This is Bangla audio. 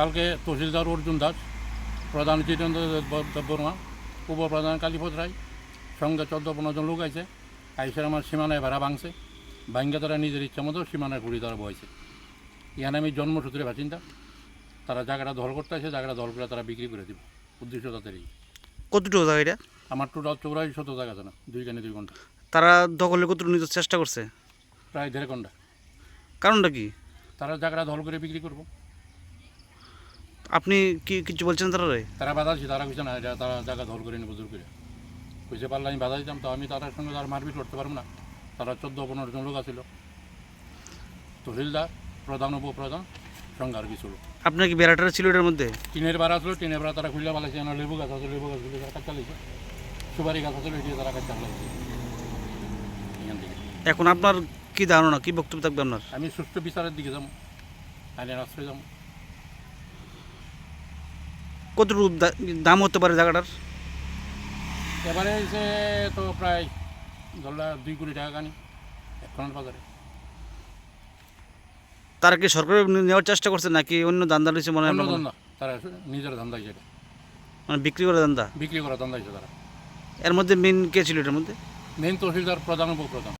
কালকে তহসিলদার অর্জুন দাস প্রধান জিতেন্দ্র বর্মা উপপ্রধান কালীপদ রায় সঙ্গে চোদ্দ পনেরো জন লোক আছে আইসের আমার সীমানায় ভাড়া ভাঙছে। ভাঙ্গা তারা নিজের ইচ্ছা মতো সীমানায় ঘুরি তারা বয়েছে এখানে আমি জন্মসূত্রে বাসিন্দা। তারা জায়গাটা দখল করতে আছে জায়গাটা দখল করে তারা বিক্রি করে দিব। উদ্দেশ্য তাদের এই। কতটুকু জায়গা এটা? আমার টোটাল চৌরাশি শত জায়গা আছে না দুই কানে দুই ঘণ্টা। তারা দখলে কতটুকু নিজের চেষ্টা করছে? প্রায় দেড় ঘণ্টা। কারণটা কি? তারা জায়গাটা দখল করে বিক্রি করব। আপনি কি কিছু বলছেন তারা রে? তারা বাধা দিচ্ছে তারা কিছু না এটা তারা জায়গা দখল করে নেব জোর করে। বুঝতে পারলে আমি বাধা দিতাম তো আমি তাদের সঙ্গে তার মারপিট করতে পারব না। তারা চোদ্দ পনেরো জন লোক আছিল। তহসিলদার প্রধান উপপ্রধান সঙ্গে আর কিছু লোক। আপনার কি বেড়াটা ছিল এটার মধ্যে? টিনের বার আসলো টিনের বার তারা খুললে পালাইছে না লেবু গাছ আছে লেবু গাছ খুলে তারা কাজ চালিয়েছে সুপারি গাছ আছে এটি তারা কাজ চালাইছে এখন আপনার কি ধারণা কি বক্তব্য থাকবে আপনার? আমি সুস্থ বিচারের দিকে যাব আইনের আশ্রয় যাব। কতটুকু দাম হতে পারে জায়গাটার? এসে তো প্রায় ধরলা দুই কোটি টাকা কানি এখনের বাজারে। তারা কি সরকার নেওয়ার চেষ্টা করছে নাকি অন্য দান্দা রয়েছে মনে হয় অন্য ধান্দা তারা নিজের ধান্দা হিসেবে মানে বিক্রি করে দান্দা বিক্রি করা ধান্দা হিসেবে তারা। এর মধ্যে মেন কে ছিল এটার মধ্যে? মেন তহসিলদার প্রধান উপপ্রধান।